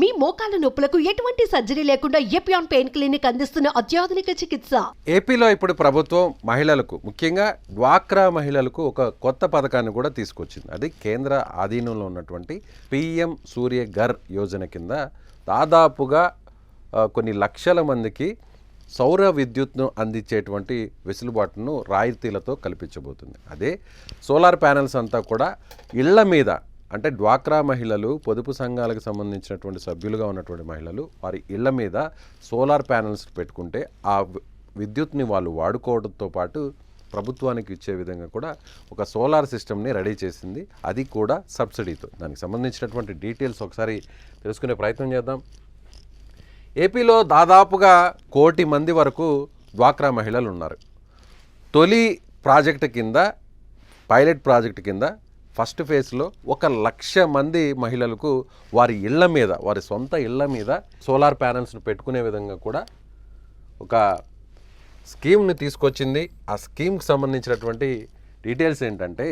మీ మోకాల నొప్పులకు ఎటువంటి సర్జరీ లేకుండా ఏపీఆన్ పెయిన్ క్లినిక్ అందిస్తున్న అత్యాధునిక చికిత్స? ఏపీలో ఇప్పుడు ప్రభుత్వం మహిళలకు ముఖ్యంగా డ్వాక్రా మహిళలకు ఒక కొత్త పథకాన్ని కూడా తీసుకొచ్చింది. అది కేంద్ర ఆధీనంలో ఉన్నటువంటి పిఎం సూర్య ఘర్ యోజన కింద దాదాపుగా కొన్ని లక్షల మందికి సౌర విద్యుత్ను అందించేటువంటి వెసులుబాటును రాయితీలతో కల్పించబోతుంది. అదే సోలార్ ప్యానెల్స్ అంతా కూడా ఇళ్ళ మీద అంటే డ్వాక్రా మహిళలు పొదుపు సంఘాలకు సంబంధించినటువంటి సభ్యులుగా ఉన్నటువంటి మహిళలు వారి ఇళ్ళ మీద సోలార్ ప్యానెల్స్ పెట్టుకుంటే ఆ విద్యుత్ని వాళ్ళు వాడుకోవడంతో పాటు ప్రభుత్వానికి ఇచ్చే విధంగా కూడా ఒక సోలార్ సిస్టమ్ని రెడీ చేసింది. అది కూడా సబ్సిడీతో. దానికి సంబంధించినటువంటి డీటెయిల్స్ ఒకసారి తెలుసుకునే ప్రయత్నం చేద్దాం. ఏపీలో దాదాపుగా కోటి మంది వరకు డ్వాక్రా మహిళలు ఉన్నారు. తొలి ప్రాజెక్టు కింద పైలట్ ప్రాజెక్ట్ కింద ఫస్ట్ ఫేజ్లో ఒక లక్ష మంది మహిళలకు వారి ఇళ్ళ మీద వారి సొంత ఇళ్ళ మీద సోలార్ ప్యానల్స్ను పెట్టుకునే విధంగా కూడా ఒక స్కీమ్ని తీసుకొచ్చింది. ఆ స్కీమ్కి సంబంధించినటువంటి డీటెయిల్స్ ఏంటంటే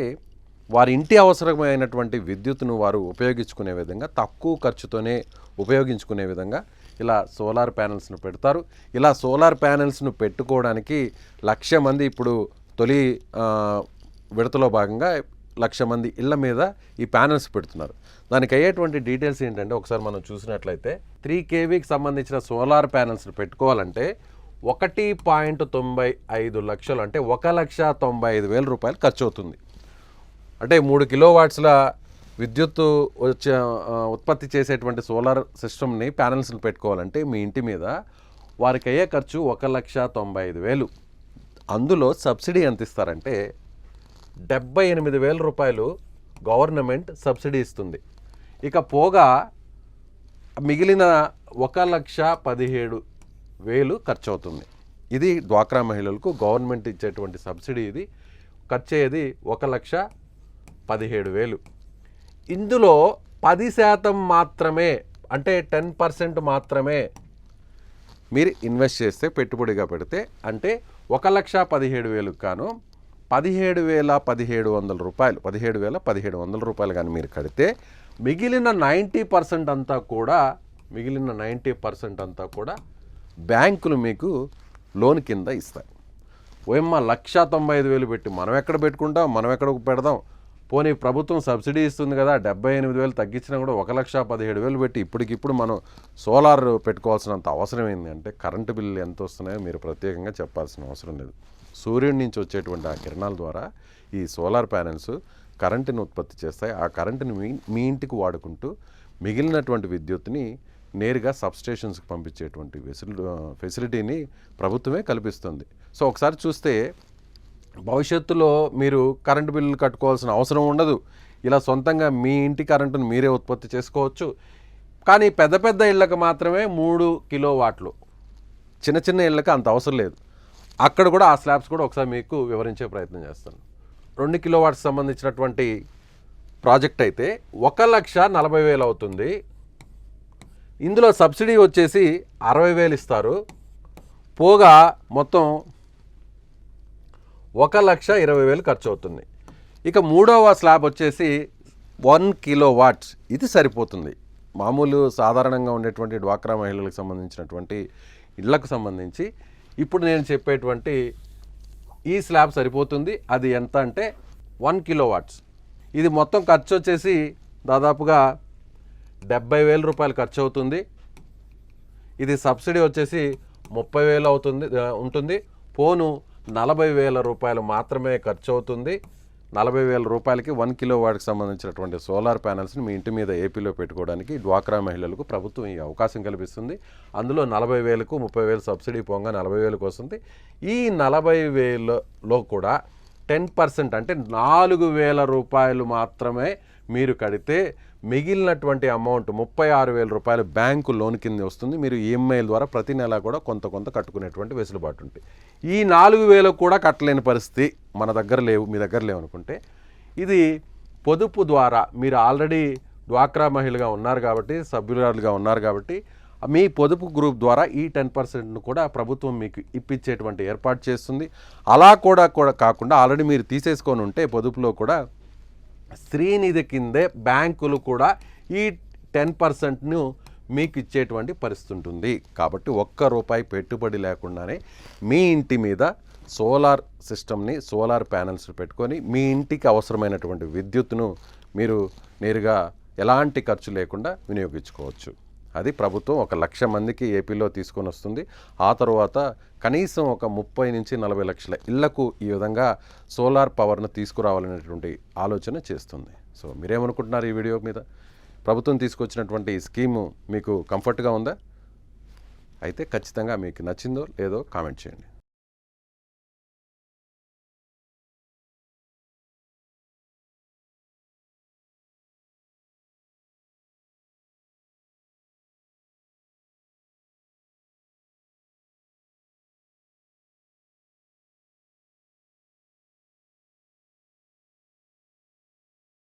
వారి ఇంటి అవసరమైనటువంటి విద్యుత్ను వారు ఉపయోగించుకునే విధంగా తక్కువ ఖర్చుతోనే ఉపయోగించుకునే విధంగా ఇలా సోలార్ ప్యానెల్స్ను పెడతారు. ఇలా సోలార్ ప్యానెల్స్ను పెట్టుకోవడానికి లక్ష మంది ఇప్పుడు తొలి విడతలో భాగంగా లక్ష మంది ఇళ్ళ మీద ఈ ప్యానల్స్ పెడుతున్నారు. దానికి అయ్యేటువంటి డీటెయిల్స్ ఏంటంటే ఒకసారి మనం చూసినట్లయితే త్రీ కేవీకి సంబంధించిన సోలార్ ప్యానల్స్ని పెట్టుకోవాలంటే ఒకటి పాయింట్ తొంభై ఐదు లక్షలు అంటే ఒక లక్ష తొంభై ఐదు వేల రూపాయలు ఖర్చు అవుతుంది అంటే మూడు కిలో వాట్స్ల విద్యుత్తు వచ్చే ఉత్పత్తి చేసేటువంటి సోలార్ సిస్టమ్ని ప్యానల్స్ని పెట్టుకోవాలంటే మీ ఇంటి మీద వారికి అయ్యే ఖర్చు ఒక లక్ష తొంభై ఐదు వేలు. అందులో సబ్సిడీ ఎంత ఇస్తారంటే డెబ్బై ఎనిమిది వేల రూపాయలు గవర్నమెంట్ సబ్సిడీ ఇస్తుంది. ఇక పోగా మిగిలిన ఒక లక్ష పదిహేడు వేలు ఖర్చు అవుతుంది ఇది డ్వాక్రా మహిళలకు గవర్నమెంట్ ఇచ్చేటువంటి సబ్సిడీ ఇది. ఖర్చు అయ్యేది ఒక లక్ష పదిహేడు వేలు. ఇందులో పది శాతం మాత్రమే అంటే టెన్ పర్సెంట్ మాత్రమే మీరు ఇన్వెస్ట్ చేస్తే పెట్టుబడిగా పెడితే అంటే ఒక లక్ష పదిహేడు వేలకు గాను పదిహేడు వేల పదిహేడు వందల రూపాయలు. పదిహేడు వేల పదిహేడు వందల రూపాయలు కానీ మీరు కడితే మిగిలిన నైంటీ పర్సెంట్ అంతా కూడా మిగిలిన నైంటీ పర్సెంట్ అంతా కూడా బ్యాంకులు మీకు లోన్ కింద ఇస్తాయి. ఓయమ్మ లక్ష తొంభై ఐదు వేలు పెట్టి మనం ఎక్కడ పెట్టుకుంటాం? మనం ఎక్కడ పెడదాం? పోనీ ప్రభుత్వం సబ్సిడీ ఇస్తుంది కదా డెబ్బై ఎనిమిది వేలు తగ్గించినా కూడా ఒక లక్ష పదిహేడు వేలు పెట్టి ఇప్పటికిప్పుడు మనం సోలార్ పెట్టుకోవాల్సినంత అవసరం ఏంటంటే కరెంటు బిల్లు ఎంత వస్తున్నాయో మీరు ప్రత్యేకంగా చెప్పాల్సిన అవసరం లేదు. సూర్యుడి నుంచి వచ్చేటువంటి ఆ కిరణాల ద్వారా ఈ సోలార్ ప్యానెల్స్ కరెంటుని ఉత్పత్తి చేస్తాయి. ఆ కరెంటుని మీ మీ ఇంటికి వాడుకుంటూ మిగిలినటువంటి విద్యుత్ని నేరుగా సబ్స్టేషన్స్కి పంపించేటువంటి ఫెసిలిటీని ప్రభుత్వమే కల్పిస్తుంది. సో ఒకసారి చూస్తే భవిష్యత్తులో మీరు కరెంటు బిల్లులు కట్టుకోవాల్సిన అవసరం ఉండదు. ఇలా సొంతంగా మీ ఇంటి కరెంటును మీరే ఉత్పత్తి చేసుకోవచ్చు. కానీ పెద్ద పెద్ద ఇళ్ళకు మాత్రమే మూడు కిలో వాట్లు చిన్న చిన్న ఇళ్ళకి అంత అవసరం లేదు. అక్కడ కూడా ఆ స్లాబ్స్ కూడా ఒకసారి మీకు వివరించే ప్రయత్నం చేస్తాను. రెండు కిలో వాట్స్ సంబంధించినటువంటి ప్రాజెక్ట్ అయితే ఒక లక్ష నలభై వేలు అవుతుంది. ఇందులో సబ్సిడీ వచ్చేసి అరవై వేలు ఇస్తారు. పోగా మొత్తం ఒక లక్ష ఇరవై వేలు ఖర్చు అవుతుంది. ఇక మూడవ స్లాబ్ వచ్చేసి వన్ కిలో వాట్స్ ఇది సరిపోతుంది. మామూలు సాధారణంగా ఉండేటువంటి డ్వాక్రా మహిళలకు సంబంధించినటువంటి ఇళ్ళకు సంబంధించి ఇప్పుడు నేను చెప్పేటువంటి ఈ స్లాబ్ సరిపోతుంది. అది ఎంత అంటే వన్ కిలో వాట్స్ ఇది మొత్తం ఖర్చు వచ్చేసి దాదాపుగా డెబ్బై వేల రూపాయలు ఖర్చు అవుతుంది. ఇది సబ్సిడీ వచ్చేసి ముప్పై వేలు అవుతుంది ఉంటుంది. పోను నలభై వేల రూపాయలు మాత్రమే ఖర్చు అవుతుంది. నలభై వేల రూపాయలకి వన్ కిలో వాట్కి సంబంధించినటువంటి సోలార్ ప్యానెల్స్ని మీ ఇంటి మీద ఏపీలో పెట్టుకోవడానికి డ్వాక్రా మహిళలకు ప్రభుత్వం ఈ అవకాశం కల్పిస్తుంది. అందులో నలభై వేలకు ముప్పై వేలు సబ్సిడీ పోగా నలభై వేలకు వస్తుంది. ఈ నలభై వేలలో కూడా టెన్ పర్సెంట్ అంటే నాలుగు వేల రూపాయలు మాత్రమే మీరు కడితే మిగిలినటువంటి అమౌంట్ ముప్పై ఆరు వేల రూపాయలు బ్యాంకు లోన్ కింద వస్తుంది. మీరు ఈఎంఐల ద్వారా ప్రతి నెల కూడా కొంత కొంత కట్టుకునేటువంటి వెసులుబాటు ఉంటుంది. ఈ నాలుగు వేలు కూడా కట్టలేని పరిస్థితి మన దగ్గర లేవు మీ దగ్గర లేవు అనుకుంటే. ఇది పొదుపు ద్వారా మీరు ఆల్రెడీ డ్వాక్రా మహిళగా ఉన్నారు కాబట్టి సభ్యురాలుగా ఉన్నారు కాబట్టి మీ పొదుపు గ్రూప్ ద్వారా ఈ టెన్ పర్సెంట్ను కూడా ప్రభుత్వం మీకు ఇప్పించేటువంటి ఏర్పాటు చేస్తుంది. అలా కూడా కూడా కాకుండా ఆల్రెడీ మీరు తీసేసుకొని ఉంటే పొదుపులో కూడా శ్రీనిధి కిందే బ్యాంకులు కూడా ఈ టెన్ పర్సెంట్ను మీకు ఇచ్చేటువంటి పరిస్థితి ఉంటుంది కాబట్టి ఒక్క రూపాయి పెట్టుబడి లేకుండానే మీ ఇంటి మీద సోలార్ సిస్టమ్ని సోలార్ ప్యానెల్స్ పెట్టుకొని మీ ఇంటికి అవసరమైనటువంటి విద్యుత్తును మీరు నేరుగా ఎలాంటి ఖర్చు లేకుండా వినియోగించుకోవచ్చు. అది ప్రభుత్వం ఒక లక్ష మందికి ఏపీలో తీసుకొని వస్తుంది. ఆ తర్వాత కనీసం ఒక ముప్పై నుంచి నలభై లక్షల ఇళ్ళకు ఈ విధంగా సోలార్ పవర్ను తీసుకురావాలనేటువంటి ఆలోచన చేస్తుంది. సో మీరేమనుకుంటున్నారు ఈ వీడియో మీద? ప్రభుత్వం తీసుకొచ్చినటువంటి ఈ స్కీము మీకు కంఫర్ట్గా ఉందా? అయితే ఖచ్చితంగా మీకు నచ్చిందో లేదో కామెంట్ చేయండి.